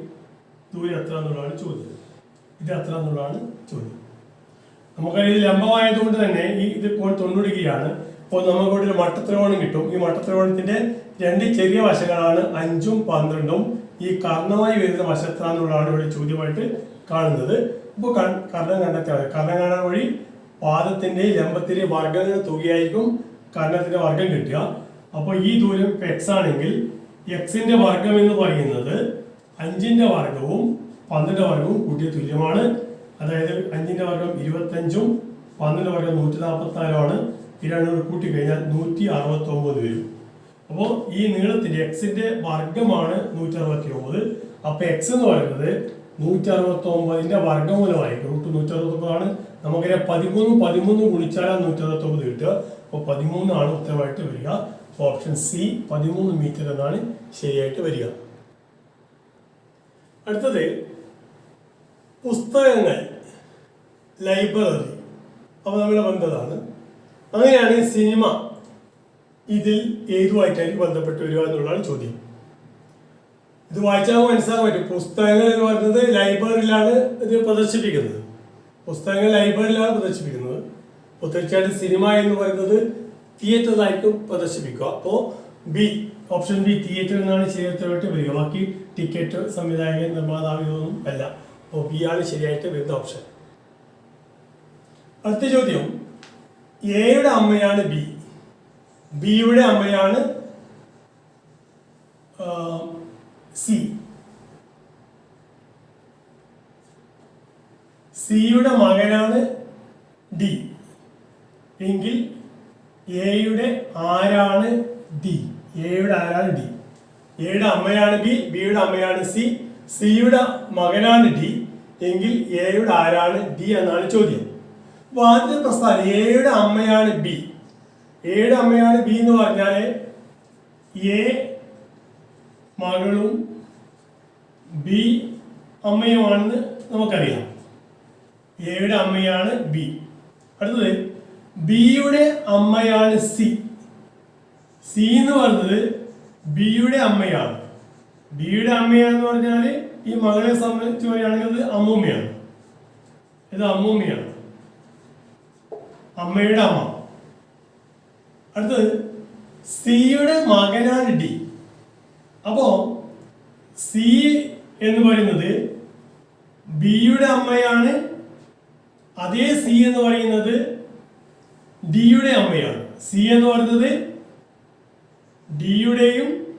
ദൂരം എത്ര എന്നുള്ളതാണ് ചോദ്യം. ഇത് എത്ര എന്നുള്ളതാണ് ചോദ്യം. നമുക്കറിയാം ഇത് ലംബമായതുകൊണ്ട് തന്നെ ഈ ഇത് ഇപ്പോൾ തൊണ്ണൂറ് ഡിഗ്രിയാണ്. അപ്പോൾ നമുക്ക് ഇവിടെ ഒരു മട്ടത്രികോണം കിട്ടും. ഈ മട്ടത്രികോണത്തിന്റെ രണ്ട് ചെറിയ വശങ്ങളാണ് അഞ്ചും പന്ത്രണ്ടും. ഈ കർണമായി വരുന്ന വശത്താന്നുള്ളതാണ് ഇവിടെ ചോദ്യമായിട്ട് കാണുന്നത്. അപ്പോൾ കർണം കണ്ടെത്തിയാൽ കർണം കാണാൻ വഴി പാദത്തിന്റെ ലംബത്തിന്റെ വർഗങ്ങളുടെ തുകയായിരിക്കും കർണത്തിന്റെ വർഗം കിട്ടുക. അപ്പോൾ ഈ ദൂരം എക്സ് ആണെങ്കിൽ എക്സിന്റെ വർഗം എന്ന് പറയുന്നത് അഞ്ചിന്റെ വർഗവും പന്ത്രണ്ട് വർഗവും കൂട്ടിയ തുല്യമാണ്. അതായത് അഞ്ചിന്റെ വർഗം ഇരുപത്തഞ്ചും പന്ത്രണ്ട് വർഗം നൂറ്റി നാൽപ്പത്തി നാലുമാണ് രണ്ടും കൂട്ടി കഴിഞ്ഞാൽ നൂറ്റി അറുപത്തി ഒമ്പത് വരും. അപ്പോൾ ഈ നീളത്തിന്റെ എക്സിന്റെ വർഗമാണ് നൂറ്റി അറുപത്തി ഒമ്പത് അപ്പൊ എക്സ് എന്ന് പറയുന്നത് നൂറ്റി അറുപത്തി ഒമ്പതിന്റെ വർഗമൂലമായിരിക്കും റൂട്ട് നൂറ്റി അറുപത്തി ഒമ്പതാണ് നമുക്കറിയാം പതിമൂന്നും പതിമൂന്നും ഗുണിച്ചാലാണ് നൂറ്റി അറുപത്തി ഒമ്പത് കിട്ടുക. അപ്പോൾ പതിമൂന്നാണ് ഉത്തരമായിട്ട് വരിക. ഓപ്ഷൻ സി പതിമൂന്ന് മീറ്റർ എന്നാണ് ശരിയായിട്ട് വരിക. അടുത്തത് പുസ്തകങ്ങൾ ലൈബ്രറി. അപ്പോൾ നമ്മളെ ബന്ധതാണ് അങ്ങനെയാണ് ഈ സിനിമ ഇതിൽ ഏതുമായിട്ടായിരിക്കും ബന്ധപ്പെട്ട് വരിക എന്നുള്ളതാണ് ചോദ്യം. ഇത് വായിച്ചാൽ മനസ്സിലാക്കാൻ പറ്റും. പുസ്തകങ്ങൾ എന്ന് പറയുന്നത് ലൈബ്രറിയിലാണ് ഇത് പ്രദർശിപ്പിക്കുന്നത്. പുസ്തകങ്ങൾ ലൈബ്രറിയിലാണ് പ്രദർശിപ്പിക്കുന്നത്. അപ്പോൾ തീർച്ചയായിട്ടും സിനിമ എന്ന് പറയുന്നത് തിയേറ്ററിലായിരിക്കും പ്രദർശിപ്പിക്കുക. അപ്പോൾ ബി ഓപ്ഷൻ ബി തിയേറ്റർ എന്നാണ് ശരിയായിട്ട് വരിക. ബാക്കി ടിക്കറ്റ് സംവിധായകൻ നിർമ്മാതാവ് ഇതൊന്നും അല്ല. അപ്പോൾ ബി ആണ് ശരിയായിട്ട് വരുന്ന ഓപ്ഷൻ അടുത്ത ചോദ്യം. എയുടെ അമ്മയാണ് ബി ബിയുടെ അമ്മയാണ് സി സിയുടെ മകനാണ് ഡി എങ്കിൽ എയുടെ ആരാണ് ഡി എയുടെ ആരാണ് ഡി എയുടെ അമ്മയാണ് ബി ബിയുടെ അമ്മയാണ് സി സിയുടെ മകനാണ് ഡി എങ്കിൽ എയുടെ ആരാണ് ഡി എന്നാണ് ചോദ്യം. അപ്പൊ പ്രസ്ഥാനം എയുടെ അമ്മയാണ് ബി. എയുടെ അമ്മയാണ് ബി എന്ന് പറഞ്ഞാൽ എ മകളും ബി അമ്മയുമാണെന്ന് നമുക്കറിയാം. എയുടെ അമ്മയാണ് ബി. അടുത്തത് ബിയുടെ അമ്മയാണ് സി. സി എന്ന് പറഞ്ഞത് ബിയുടെ അമ്മയാണ്. ബിയുടെ അമ്മയാണെന്ന് പറഞ്ഞാൽ ഈ മകളെ സംബന്ധിച്ച് പറയുകയാണെങ്കിൽ അത് അമ്മൂമ്മയാണ്. ഇത് അമ്മൂമ്മയാണ്. അമ്മയുടെ അമ്മ. അടുത്തത് സിയുടെ മകനാണ് ഡി. അപ്പോ സി എന്ന് പറയുന്നത് ബിയുടെ അമ്മയാണ്. അതേ സി എന്ന് പറയുന്നത് ഡിയുടെ അമ്മയാണ്. സി എന്ന് പറയുന്നത് ഡിയുടെയും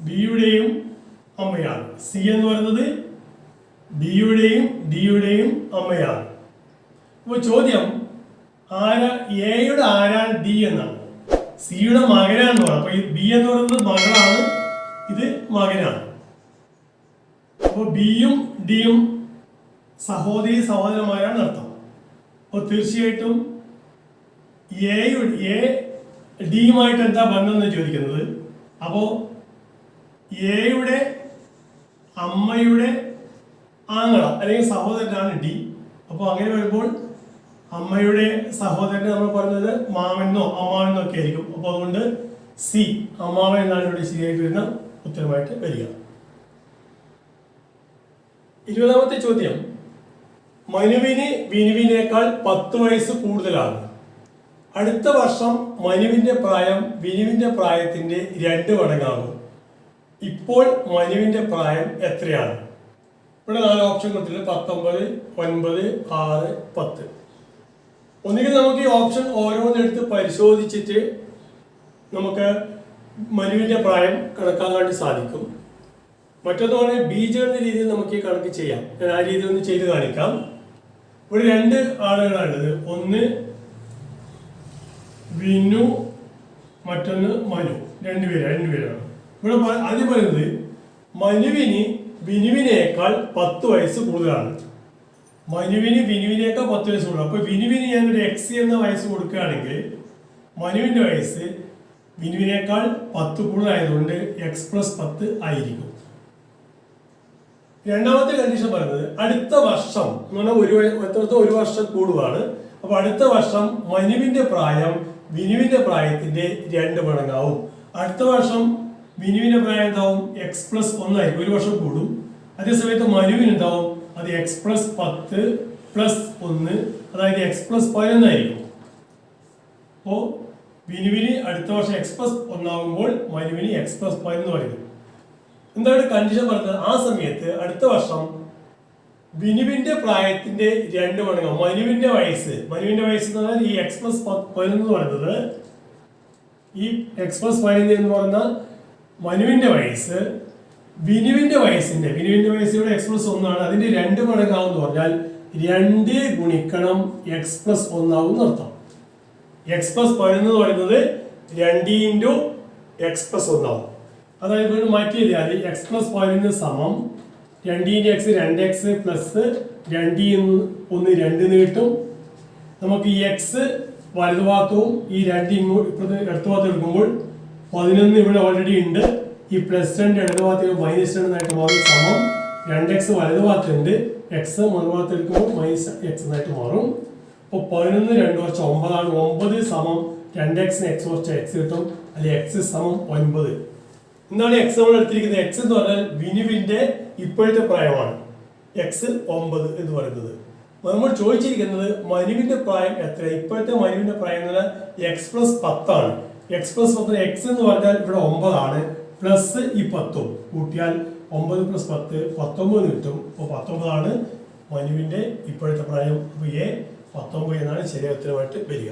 ബിയുടെയും അമ്മയാണ്. സി എന്ന് പറയുന്നത് ബിയുടെയും ഡിയുടെയും അമ്മയാണ്. അപ്പോൾ ചോദ്യം ആരാ? എയുടെ ആരാണ് ഡി എന്നാണ്. സിയുടെ മകനാണെന്ന് പറയാം. അപ്പൊ ഈ ബി എന്ന് പറയുന്നത് മകളാണ്. ഇത് മകനാണ്. അപ്പോൾ ബിയും ഡിയും സഹോദരി സഹോദരന്മാരാണ് അർത്ഥം. അപ്പോൾ തീർച്ചയായിട്ടും എയുടെ എ ഡിയുമായിട്ട് എന്താ ബന്ധം എന്ന് ചോദിക്കുന്നത്? അപ്പോൾ എയുടെ അമ്മയുടെ ആങ്ങള അല്ലെങ്കിൽ സഹോദരനാണ് ഡി അപ്പോൾ അങ്ങനെ വരുമ്പോൾ അമ്മയുടെ സഹോദരനെ നമ്മൾ പറഞ്ഞത് മാമെന്നോ അമ്മാവെന്നോ ഒക്കെ ആയിരിക്കും. അപ്പോൾ അതുകൊണ്ട് സി അമ്മാവൻ എന്നാണ് ഇവിടെ ശരിയായിട്ട് വരുന്ന ഉത്തരമായിട്ട് വരിക. ഇരുപതാമത്തെ ചോദ്യം. മനുവിന് വിനുവിനേക്കാൾ പത്ത് വയസ്സ് കൂടുതലാണ്. അടുത്ത വർഷം മനുവിന്റെ പ്രായം വിനുവിന്റെ പ്രായത്തിന്റെ രണ്ട് മടങ്ങാകും. ഇപ്പോൾ മനുവിന്റെ പ്രായം എത്രയാണ്? ഇവിടെ നാല് ഓപ്ഷൻ കൊടുത്തിട്ടുണ്ട്. പത്തൊമ്പത് ഒൻപത് ആറ് പത്ത്. ഒന്നുകിൽ നമുക്ക് ഈ ഓപ്ഷൻ ഓരോന്നെടുത്ത് പരിശോധിച്ചിട്ട് നമുക്ക് മനുവിന്റെ പ്രായം കണക്കാക്കാൻ വേണ്ടി സാധിക്കും. മറ്റൊന്ന് പറഞ്ഞാൽ എന്ന രീതിയിൽ നമുക്ക് ഈ കണക്ക് ചെയ്യാം. ഞാൻ ആ രീതി ഒന്ന് ചെയ്ത് കാണിക്കാം. ഇവിടെ രണ്ട് ആളുകളാണുള്ളത്. ഒന്ന് വിനു മറ്റൊന്ന് മനു. രണ്ടുപേര് രണ്ടുപേരാണ് ഇവിടെ ആദ്യം പറയുന്നത് മനുവിന് വിനുവിനേക്കാൾ പത്ത് വയസ്സ് കൂടുതലാണ്. മനുവിന് വിനുവിനേക്കാൾ പത്ത് വയസ്സ് കൂടുതൽ അപ്പൊ വിനുവിന് ഞാൻ ഒരു എക്സ് എന്ന വയസ്സ് കൊടുക്കുകയാണെങ്കിൽ മനുവിന്റെ വയസ്സ് വിനുവിനേക്കാൾ പത്ത് കൂടുതലായതുകൊണ്ട് എക്സ് പ്ലസ് പത്ത് ആയിരിക്കും. രണ്ടാമത്തെ കണ്ടീഷൻ പറയുന്നത് അടുത്ത വർഷം എന്ന് പറഞ്ഞാൽ ഒരു എത്രത്തോ ഒരു വർഷം കൂടുവാണ്. അപ്പൊ അടുത്ത വർഷം മനുവിന്റെ പ്രായം വിനുവിന്റെ പ്രായത്തിന്റെ രണ്ട് മടങ്ങാവും. അടുത്ത വർഷം വിനുവിന്റെ പ്രായം എന്താവും? എക്സ് പ്ലസ് ഒന്നായിരിക്കും ഒരു വർഷം കൂടും. അതേസമയത്ത് മനുവിന് എന്താവും? അത് എക്സ് പ്ലസ് പത്ത് പ്ലസ് ഒന്ന് അതായത് എക്സ് പ്ലസ് പതിനൊന്നായിരിക്കും അപ്പോ വിനുവിന് അടുത്ത വർഷം എക്സ് പ്ലസ് ഒന്നാകുമ്പോൾ മനുവിന് എക്സ് പ്ലസ് പതിനൊന്ന് വരും എന്താണ് കണ്ടീഷൻ പറഞ്ഞത്? ആ സമയത്ത് അടുത്ത വർഷം വിനുവിന്റെ പ്രായത്തിന്റെ രണ്ട് മടങ്ങ് മനുവിന്റെ വയസ്സ് മനുവിന്റെ വയസ്സ് എന്ന് പറഞ്ഞാൽ ഈ എക്സ് പ്ലസ് പതിനൊന്ന് എന്ന് പറയുന്നത് ഈ എക്സ് പ്ലസ് പതിനൊന്ന് എന്ന് പറയുന്ന മനുവിന്റെ വയസ്സ് വിനുവിന്റെ വയസ്സിന്റെ വിനുവിന്റെ വയസ്സ് ഇവിടെ എക്സ് പ്ലസ് ഒന്നാണ് അതിന്റെ രണ്ട് മടങ്ങാവും എന്ന് പറഞ്ഞാൽ രണ്ട് ഗുണിക്കണം എക്സ് പ്ലസ് ഒന്നാവും എന്നർത്ഥം എക്സ് പ്ലസ് പതിനൊന്ന് എന്ന് പറയുന്നത് രണ്ട് ഇന്റു എക്സ് പ്ലസ് ഒന്നാവും അതായത് വീണ്ടും മാറ്റി എഴുതിയാൽ എക്സ് പ്ലസ് പതിനൊന്ന് സമം രണ്ട് ഇന്റു എക്സ് രണ്ട് എക്സ് പ്ലസ് രണ്ട് ഒന്ന് രണ്ട് നീട്ടും നമുക്ക് ഈ എക്സ് വലതുഭാഗത്തും ഈ രണ്ട് ഇങ്ങോട്ട് ഇപ്പോഴത്തെ ഇടത്തുഭാഗത്ത് എടുക്കുമ്പോൾ പതിനൊന്ന് ഇവിടെ ഓൾറെഡി ഉണ്ട്. ഈ പ്ലസ് രണ്ട് ഇടത് മൈനസ് രണ്ട് എന്നായിട്ട് മാറും. സമം രണ്ട് എക്സ് വലതുഭാഗത്തുണ്ട് എക്സ് മറുഭാഗത്ത് എടുക്കുമ്പോൾ മൈനസ് എക്സ് എന്നായിട്ട് മാറും. അപ്പോൾ പതിനൊന്ന് രണ്ട് കുറച്ച് ഒമ്പതാണ്. ഒമ്പത് സമം രണ്ട് എക്സിന് എക്സ് കുറച്ച് എക്സ് കിട്ടും. അല്ലെങ്കിൽ എക്സ് സമം ഒൻപത്. എന്താണ് എക്സ് നമ്മൾ എടുത്തിരിക്കുന്നത്? എക്സ് എന്ന് പറഞ്ഞാൽ വിനുവിന്റെ ഇപ്പോഴത്തെ പ്രായമാണ്. എക്സ് ഒമ്പത് എന്ന് പറയുന്നത്. നമ്മൾ ചോദിച്ചിരിക്കുന്നത് മനുവിന്റെ പ്രായം എത്ര? ഇപ്പോഴത്തെ മനുവിന്റെ പ്രായം എന്ന് പറഞ്ഞാൽ എക്സ് പ്ലസ് പത്താണ്. എക്സ് പ്ലസ് പത്ത് എക്സ് എന്ന് പറഞ്ഞാൽ ഇവിടെ ഒമ്പതാണ്. പ്ലസ് ഈ പത്തും കൂട്ടിയാൽ ഒമ്പത് പ്ലസ് പത്ത് പത്തൊമ്പത് കിട്ടും. അപ്പോൾ പത്തൊമ്പതാണ് മനുവിന്റെ ഇപ്പോഴത്തെ പ്രായം. അപ്പോൾ എ പത്തൊമ്പത് എന്നാണ് ശരിയായ ഉത്തരമായിട്ട് വരിക.